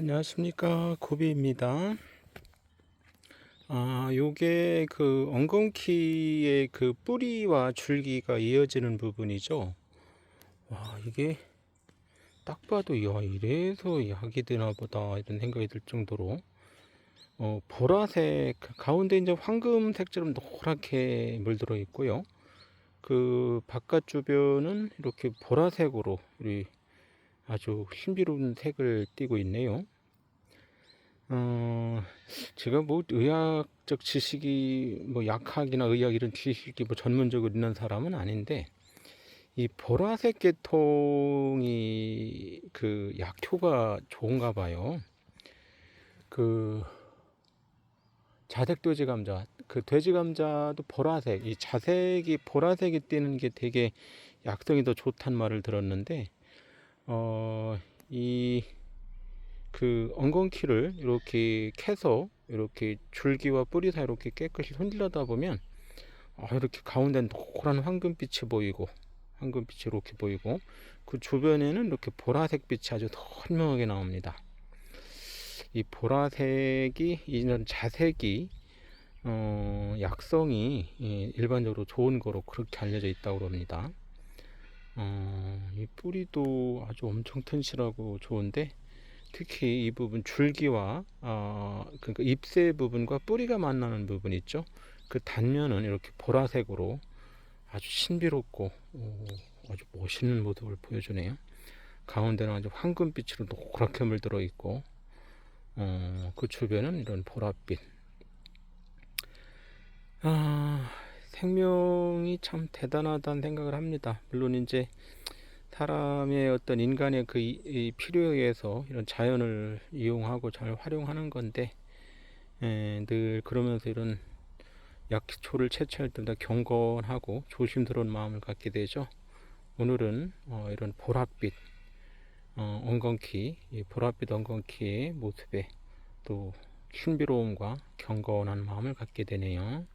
안녕하십니까 고비입니다. 아, 요게 그 엉겅퀴의 그 뿌리와 줄기가 이어지는 부분이죠. 와, 이게 딱 봐도 야, 이래서 약이 되나 보다 이런 생각이 들 정도로 어, 보라색 가운데 이제 황금색처럼 노랗게 물들어 있고요. 그 바깥 주변은 이렇게 보라색으로 우리 아주 신비로운 색을 띠고 있네요. 어, 제가 뭐 의학적 지식이 뭐 약학이나 의학 이런 지식이 뭐 전문적으로 있는 사람은 아닌데 이 보라색 계통이 그 약효가 좋은가 봐요. 그 자색 돼지 감자, 그 돼지 감자도 보라색, 이 자색이 보라색이 띄는 게 되게 약성이 더 좋단 말을 들었는데 어, 이, 그, 엉겅퀴를 이렇게 캐서 이렇게 줄기와 뿌리 사이 이렇게 깨끗이 손질하다 보면, 어, 이렇게 가운데 노란 황금빛이 보이고, 황금빛이 이렇게 보이고, 그 주변에는 이렇게 보라색 빛이 아주 선명하게 나옵니다. 이 보라색이, 이런 자색이, 어, 약성이 예, 일반적으로 좋은 거로 그렇게 알려져 있다고 합니다. 어, 이 뿌리도 아주 엄청 튼실하고 좋은데 특히 이 부분 줄기와 어, 그러니까 잎새 부분과 뿌리가 만나는 부분 있죠. 그 단면은 이렇게 보라색으로 아주 신비롭고 오, 아주 멋있는 모습을 보여주네요. 가운데는 아주 황금빛으로 노랗게 물들어 있고 어, 그 주변은 이런 보랏빛. 아, 생명이 참 대단하다는 생각을 합니다. 물론 이제 사람의 어떤 인간의 그 이, 이 필요에 의해서 이런 자연을 이용하고 잘 활용하는 건데 에, 늘 그러면서 이런 약초를 채취할 때마다 경건하고 조심스러운 마음을 갖게 되죠. 오늘은 어, 이런 보랏빛 어, 엉겅퀴, 이 보랏빛 엉겅퀴의 모습에 또 신비로움과 경건한 마음을 갖게 되네요.